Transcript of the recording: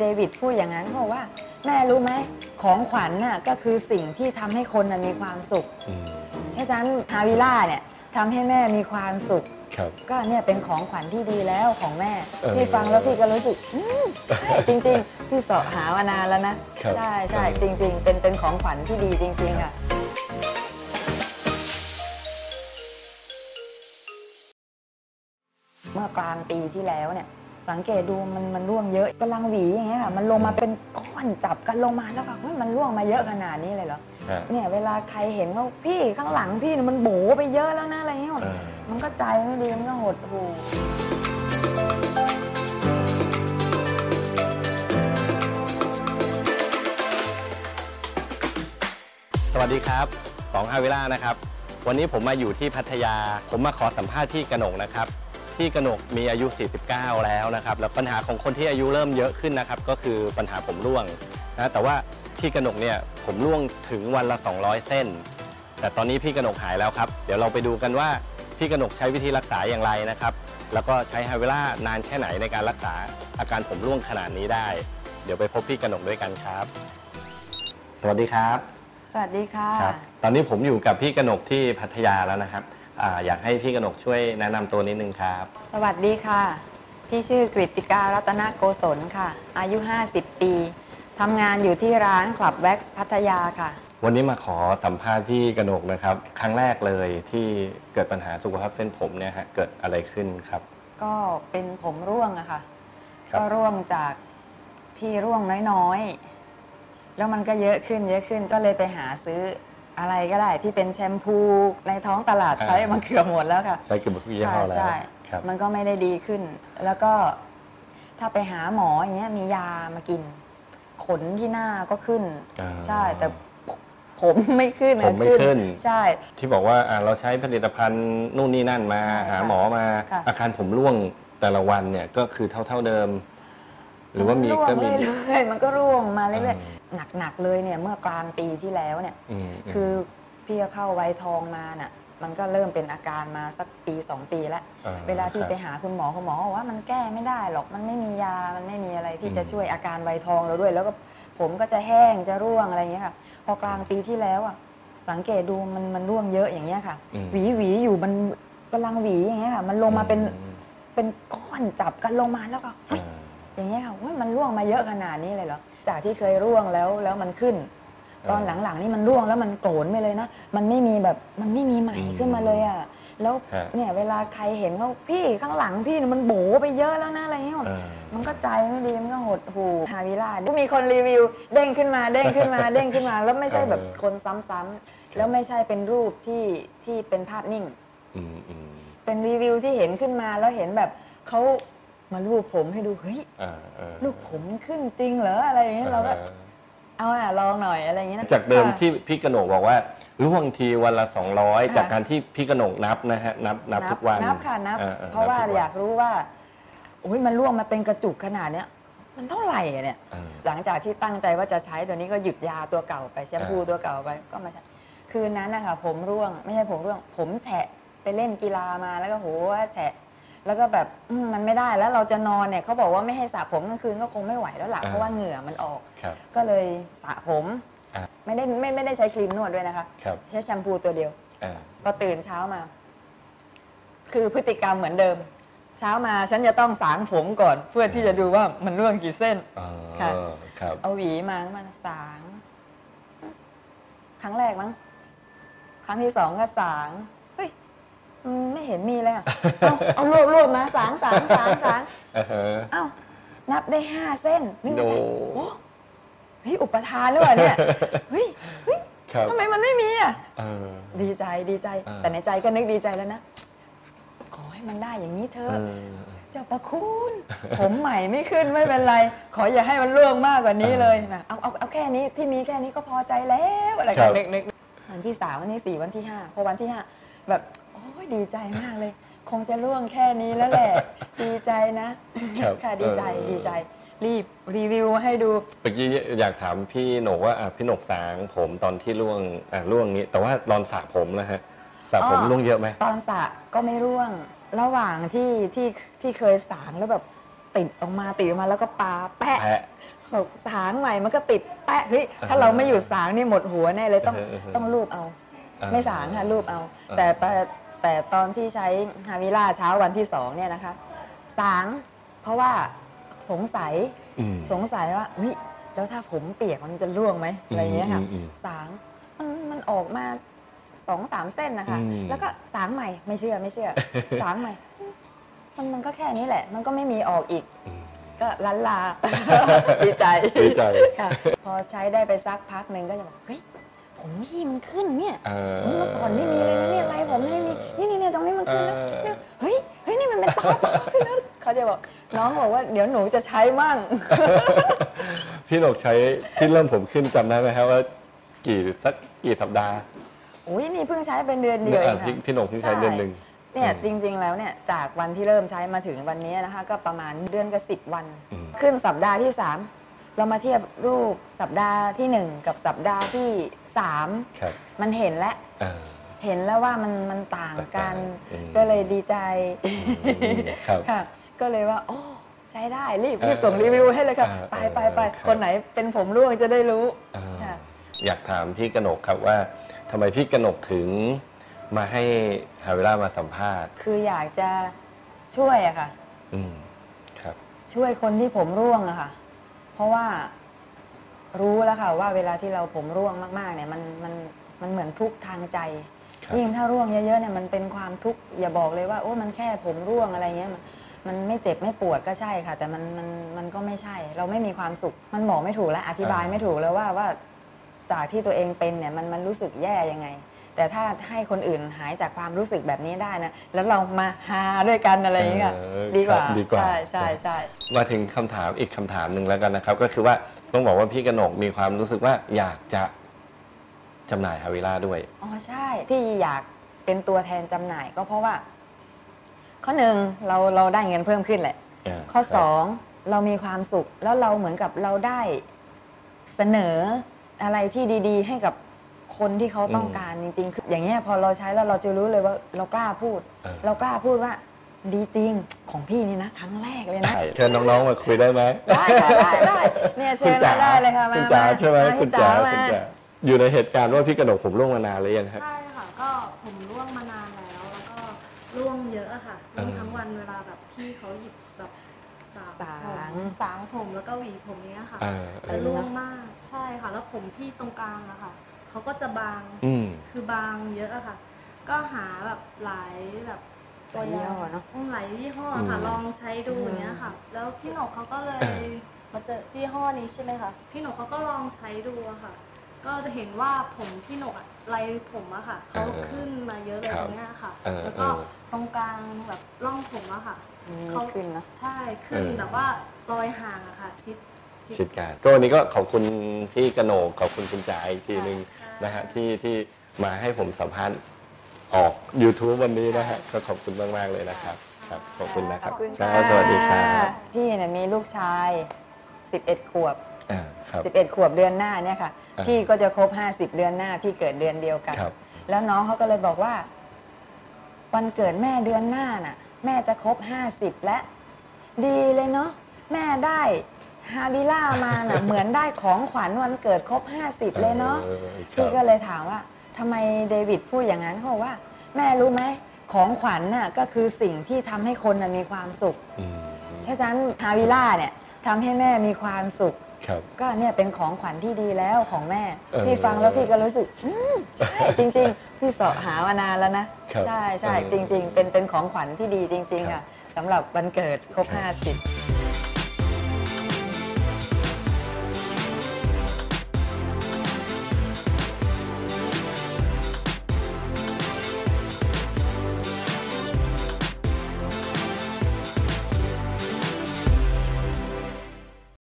เดวิดพูดอย่างนั้นเขาบอกว่า แม่รู้ไหมของขวัญน่ะก็คือสิ่งที่ทำให้คนน่ะมีความสุขอืมฉะนั้นฮาวิล่าเนี่ยทำให้แม่มีความสุข ครับ ก็เนี่ยเป็นของขวัญที่ดีแล้วของแม่ เออพี่ฟังแล้วพี่ก็รู้สึกอืมใช่จริงๆ พี่เสาะหามานานแล้วนะครับใช่ใช่เออ จริง ๆ เป็นเป็นของขวัญที่ดีจริงๆอะ เมื่อกลางปีที่แล้วเนี่ย สังเกตดูมันมันร่วงเยอะกำลังหวีอย่างเงี้ยค่ะมันลงมาเป็นก้อนจับกันลงมาแล้วแบบเฮ้ยมันร่วงมาเยอะขนาดนี้เลยเหรอฮะเนี่ยเวลาใครเห็นว่าพี่ข้างหลังพี่น่ะมันโบไปเยอะแล้วนะอะไรเงี้ยเออมันก็ใจไม่ดีมันก็หดหู่สวัสดีครับสองฮาวิล่านะครับ วันนี้ผมมาอยู่ที่พัทยา ผมมาขอสัมภาษณ์ที่กนกนะครับ ที่กนกมีอายุ 49 แล้วนะครับ แล้วปัญหาของคนที่อายุเริ่มเยอะขึ้นนะครับ ก็คือปัญหาผมร่วงนะแต่ว่าที่กนกเนี่ยผมร่วงถึงวันละ 200 เส้น แต่ตอนนี้พี่กนกหายแล้วครับ เดี๋ยวเราไปดูกันว่าพี่กนกใช้วิธีรักษาอย่างไรนะครับ แล้วก็ใช้ฮาวิล่านานแค่ไหนในการรักษาอาการผมร่วงขนาดนี้ได้ เดี๋ยวไปพบพี่กนกด้วยกันครับ สวัสดีครับ สวัสดีค่ะ ครับ ตอนนี้ผมอยู่กับพี่กนกที่พัทยาแล้วนะครับ อาอยากให้พี่กนกช่วยแนะนำตัวนิดนึงครับ สวัสดีค่ะ พี่ชื่อกฤติการัตนโกศลค่ะ อายุ 50 ปีทำงานอยู่ที่ร้านคลับแว็กซ์พัทยาค่ะ วันนี้มาขอสัมภาษณ์พี่กนกนะครับ ครั้งแรกเลยที่เกิดปัญหาสุขภาพเส้นผมเนี่ยฮะเกิดอะไรขึ้นครับ ก็เป็นผมร่วงอะค่ะ ครับ ก็ร่วงจากที่ร่วงน้อยๆ แล้วมันก็เยอะขึ้นเยอะขึ้นก็เลยไปหาซื้อ อะไรก็ได้ที่เป็นแชมพูในท้องตลาดใช้มาเกือบหมดแล้วค่ะใช้เกือบทุกยี่ห้อแล้วใช่ครับมันก็ไม่ได้ดีขึ้น แล้วก็ถ้าไปหาหมออย่างเงี้ยมียามากิน ขนที่หน้าก็ขึ้นอ่าใช่แต่ผมไม่ขึ้นอะผมไม่ขึ้น ใช่ ที่บอกว่าอ่าเราใช้ผลิตภัณฑ์นู่นนี่นั่นมาใช่ค่ะหาหมอมาค่ะอาการผมร่วงแต่ละวันเนี่ยก็คือเท่าเท่าๆเดิม หรือว่ามีร่วก็งมี เรื่อยๆมันก็ร่วงมาเรื่อยอืมๆหนักๆเลยเนี่ย เมื่อกลางปีที่แล้วเนี่ยมคือพี่ก็เข้าไวยทองมาน่ะ มันก็เริ่มเป็นอาการมาสักปีสองปีแล้วอ่เวลาที่ครับไปหาคุณหมอคุณหมอบอกว่ามันแก้ไม่ได้หรอกมันไม่มียามันไม่มีอะไรที่อืมจะช่วยอาการไวยทองเราด้วย แล้วก็ผมก็จะแห้งจะร่วงอะไรอย่างเงี้ยค่ะ พอกลางปีที่แล้วอะสังเกตดูมันมันร่วงเยอะอย่างเงี้ยค่ะอืมหวีหวีอยู่มันกำลังหวีอย่างเงี้ยค่ะ มันลงมาเป็นอืมเป็นก้อนจับกันลงมาแล้วก็เฮ้ย อ่าอย่างเงี้ยค่ะว่ามันร่วงมาเยอะขนาดนี้เลยเหรอ จากที่เคยร่วงแล้วแล้วมันขึ้น ตอนหลังๆนี่มันร่วงแล้วมันโกรนไปเลยนะ มันไม่มีแบบมันไม่มีใหม่อืมขึ้นมาเลยอะ แล้วฮะเนี่ยเวลาใครเห็นว่าพี่ข้างหลังพี่น่ะมันโบไปเยอะแล้วนะอะไรเงี้ยอ่ามันก็ใจไม่ดีมันก็หดหูฮาวิล่าก็มีคนรีวิว เด้งขึ้นมาเด้งขึ้นมาเด้งขึ้นมา แล้วไม่ใช่แบบเออคนซ้ำๆแล้วไม่ใช่เป็นรูปที่ที่เป็นภาพนิ่งอืมอืมเป็นรีวิวที่เห็นขึ้นมาแล้วเห็นแบบเขา มารูปผมให้ดูเฮ้ยอ่าอ่าลูกผมขึ้นจริงเหรออะไรอย่างเงี้ยเราก็อ่าเอาอะลองหน่อยอะไรอย่างเงี้ยนะ จากเดิมค่ะที่พี่กนกบอกว่าร่วงทีวันละสองร้อยค่ะ จากการที่พี่กนกนับนะฮะนับนับทุกวันนับค่ะนับ อ่เพราะว่านับทุกนอยากรู้ว่าโอ้ยมันร่วงมาเป็นกระจุกขนาดเนี้ยมันเท่าไหร่อะเนี่ยอ่าหลังจากที่ตั้งใจว่าจะใช้ตัวนี้ก็หยุดยาตัวเก่าไปแชมพูอ่า ตัวเก่าไปก็มาใช้คืนนั้นนะคะผมร่วง ไม่ใช่ผมร่วง ผมแฉะไปเล่นกีฬามาแล้วก็โหว่าแฉะ แล้วก็แบบอืมมันไม่ได้แล้วเราจะนอนเนี่ยเขาบอกว่าไม่ให้สระผมกลางคืนก็คงไม่ไหวแล้วล่ะเพราะว่าเหงื่อมันออก ครับ ก็เลยสระผม อ่า ไม่ได้ไม่ไม่ได้ใช้ครีมนวดด้วยนะคะ ครับ ใช้แชมพูตัวเดียว อ่า พอตื่นเช้ามา คือพฤติกรรมเหมือนเดิม เช้ามาฉันจะต้องสางผมก่อน เพื่อที่จะดูว่ามันร่วงกี่เส้น อ๋อ ค่ะ ครับ เอาหวีมาแล้วมาสาง ครั้งแรกมั้งครั้งที่สองก็สางเฮ้ย อืมไม่เห็นมีเลยอะเอาเอารวบรวบมาสางสางสางสางอ่าฮะ เอ้านับได้ห้าเส้นนึกในใจโอ้โอ้เฮ้ยอุปทานหรือเปล่าเนี่ยเฮ้ยเฮ้ยครับ ทำไมมันไม่มีอะ เออ ดีใจดีใจ อ่า แต่ในใจก็นึกดีใจแล้วนะขอให้มันได้อย่างนี้เถเออะ อ เจ้าประคุณ ผมใหม่ไม่ขึ้นไม่เป็นไร ขออย่าให้มันร่วงมากกว่านี้เลยนะเอาเอาเอาแค่นี้ที่มีแค่นี้ก็พอใจแล้วอะไรครักันบนึกนึกวันที่สามวันที่สี่วันที่ห้าพอวันที่ห้าแบบโอ้ย ดีใจมากเลย คงจะร่วงแค่นี้แล้วแหละ ดีใจนะครับค่ะดีใจเออ ดีใจ รีบรีวิวมาให้ดู เมื่อกี้อยากถามพี่หนกว่าอะพี่หนกสางผมตอนที่ร่วงอะร่วงนี้ แต่ว่าตอนสระผมนะฮะสระผมอ๋อ ร่วงเยอะไหม ตอนสระก็ไม่ร่วง ระหว่างที่ที่ที่เคยสางแล้วแบบติดออกมาติดออกมาแล้วก็ปาแปะ แพะ บอกสางใหม่มันก็ติดแปะเฮ้ยถ้าเออเราไม่หยุดสางนี่หมดหัวแน่เลยต้องเออเออเออต้องรูปเอาเออไม่สางค่ะรูปเอาเออแต่แต่ แต่ตอนที่ใช้ฮาวิล่าเช้าวันที่สองเนี่ยนะคะ สางเพราะว่าสงสัยอืม สงสัยว่าวิแล้วถ้าผมเปียกมันจะร่วงไหมอะไรเงี้ยค่ะอืมอืมสางมันมันออกมาสองสามเส้นนะคะ อืมแล้วก็สางใหม่ไม่เชื่อไม่เชื่อ สางใหม่ มันมันก็แค่นี้แหละ มันก็ไม่มีออกอีกอืมก็ลันลา ดีใจดีใจ ค่ะพอใช้ได้ไปสักพักหนึ่งก็จะบอกเฮ้ยผมพี่มันขึ้นเนี่ยเออเมื่อก่อนไม่มีเลยนะเนี่ยไรผ เป็นตาตาขึ้นแล้วเขาจะบอกน้องบอกว่าเดี๋ยวหนูจะใช้มั่ง พี่หนกใช้ที่เริ่มผมขึ้นจำได้ไหมครับว่ากี่สักกี่สัปดาห์อุ้ยนี่เพิ่งใช้เป็นเดือนเดียวเออ่างค่ะพี่พี่หนกเพิ่งใช้เดือนหนึ่ง เนี่ยอืมจริงๆแล้วเนี่ยจากวันที่เริ่มใช้มาถึงวันนี้นะคะ ก็ประมาณเดือนกับสิบวัน อืม ขึ้นสัปดาห์ที่สามเรามาเทียบรูปสัปดาห์ที่หนึ่งกับสัปดาห์ที่สามครับมันเห็นแล้วเออ เห็นแล้วว่ามันมันต่างกัน อืมก็เลยดีใจอืมครับ ค่ะ ก็เลยว่า โอ้ใช้ได้รีบเออรีบส่งรีวิวให้เลยค่ะเออไปไปไปครับคนไหนเป็นผมร่วงจะได้รู้เออค่ะ อยากถามพี่กนกครับว่าทำไมพี่กนกถึงมาให้ฮาเวล่ามาสัมภาษณ์ คืออยากจะช่วยอะค่ะ อืมครับ ช่วยคนที่ผมร่วงอะค่ะ เพราะว่ารู้แล้วค่ะ ว่าเวลาที่เราผมร่วงมาก ๆ เนี่ย มันมันมันเหมือนทุกข์ทางใจครับ ยิ่งถ้าร่วงเยอะๆเนี่ยมันเป็นความทุกข์อย่าบอกเลยว่าโอ้มันแค่ผมร่วงอะไรเงี้ยมันมันไม่เจ็บไม่ปวดก็ใช่ค่ะ แต่มันมันมันก็ไม่ใช่ เราไม่มีความสุข มันบอกไม่ถูกและอธิบายไม่ถูกแล้วว่าว่าจากที่ตัวเองเป็นเนี่ยมันมันรู้สึกแย่ยังไง แต่ถ้าให้คนอื่นหายจากความรู้สึกแบบนี้ได้นะแล้วเรามาฮาด้วยกันอะไรอย่างเงี้ยเออดีกว่าครับดีกว่า ใช่ใช่ใช่ มาถึงคำถามอีกคำถามหนึ่งแล้วกันนะครับ ก็คือว่าต้องบอกว่าพี่กนกมีความรู้สึกว่าอยากจะ จำหน่ายฮาเวล่าด้วย อ๋อใช่ที่อยากเป็นตัวแทนจำหน่ายก็เพราะว่า ข้อหนึ่งเราเราได้เงินเพิ่มขึ้นแหละาข้อครับ สองเรามีความสุข แล้วเราเหมือนกับเราได้เสนออะไรที่ดี ๆ ให้กับคนที่เขาต้องการจริงๆคืออย่างเงี้ยพอเราใช้แล้วเราจะรู้เลยว่าเรากล้าพูด เออ เรากล้าพูดว่า ดีจริงของพี่นี่นะครั้งแรกเลยนะ ได้เชิญน้องๆมาคุยได้ไหมได้ค่ะได้ได้เนี่ยเชิญมาได้เลยค่ะมาคุณจ๋ามาใช่ไหมมาคุณจ๋ามาคุณจ๋า อยู่ในเหตุการณ์ว่าพี่กนกผมร่วงมานานหรือยังครับ ใช่ค่ะ ก็ผมร่วงมานานแล้ว แล้วก็ร่วงเยอะอะค่ะร่วงทั้งวันเวลาแบบพี่เขาหยิบแบบสางสางผมสางผมแล้วก็หวีผมเนี้ยค่ะเออเอแต่อร่วงมากใช่ค่ะ แล้วผมที่ตรงกลางอะค่ะเขาก็จะบางอืม คือบางเยอะอะค่ะ ก็หาแบบหลายแบบตัวอย่างหลายยี่ห้อเนอะอืมหลายยี่ห้อค่ะ อืมลองใช้ดูอืม อย่างเงี้ยค่ะ แล้วพี่หนกเขาก็เลยเออ มาเจอยี่ห้อนี้ใช่ไหมคะพี่หนกเขาก็ลองใช้ดูอะค่ะ ก็จะเห็นว่าผมพี่หนกอะลายผมอะค่ะเขาเออขึ้นมาเยอะเลยครับตรงเนี้ยค่ะ เออแล้วก็เออตรงกลางแบบร่องผมอะค่ะอืมเขาขึ้นนะ ใช่ขึ้นเออ แบบว่ารอยห่างอะค่ะชิด ชิดการก็วันนี้ก็ขอบคุณพี่กนกขอบคุณคุณจ๋าอีกทีหนึ่งค่ะนะฮะที่ที่มาให้ผมสัมภาษณ์ออก YouTube วันนี้นะฮะก็ขอบคุณมาก ๆ เลยนะครับ ครับ ขอบคุณนะครับขอบคุณครัค่ะบสวัสดีครับ พี่เนี่ยมีลูกชายสิบเอ็ดขวบ อ่าครับ สิบเอ็ดขวบเดือนหน้าเนี่ยค่ะ อ่าพี่ก็จะครบห้าสิบเดือนหน้า พี่เกิดเดือนเดียวกัน ครับ แล้วน้องเขาก็เลยบอกว่า วันเกิดแม่เดือนหน้าน่ะ แม่จะครบห้าสิบแล้วดีเลยเนาะแม่ได้ฮาบิล่ามาน่ะ เหมือนได้ของขวัญวันเกิดครบห้าสิบเลยเนาะ ออครับ พี่ก็เลยถามว่าทำไมเดวิดพูดอย่างนั้นเขาบอกว่า แม่รู้ไหมของขวัญน่ะก็คือสิ่งที่ทำให้คนน่ะมีความสุขอืม ฉะนั้นฮาวิล่าเนี่ยทำให้แม่มีความสุข ครับ ก็เนี่ยเป็นของขวัญที่ดีแล้วของแม่ เออพี่ฟังแล้วพี่ก็รู้สึก อืมใช่จริง ๆ พี่เสาะหามานานแล้วนะ ครับใช่ใช่เออจริง ๆ เป็นเป็นของขวัญที่ดีจริง ๆ ครัค่ะบ สำหรับวันเกิดครบครับ50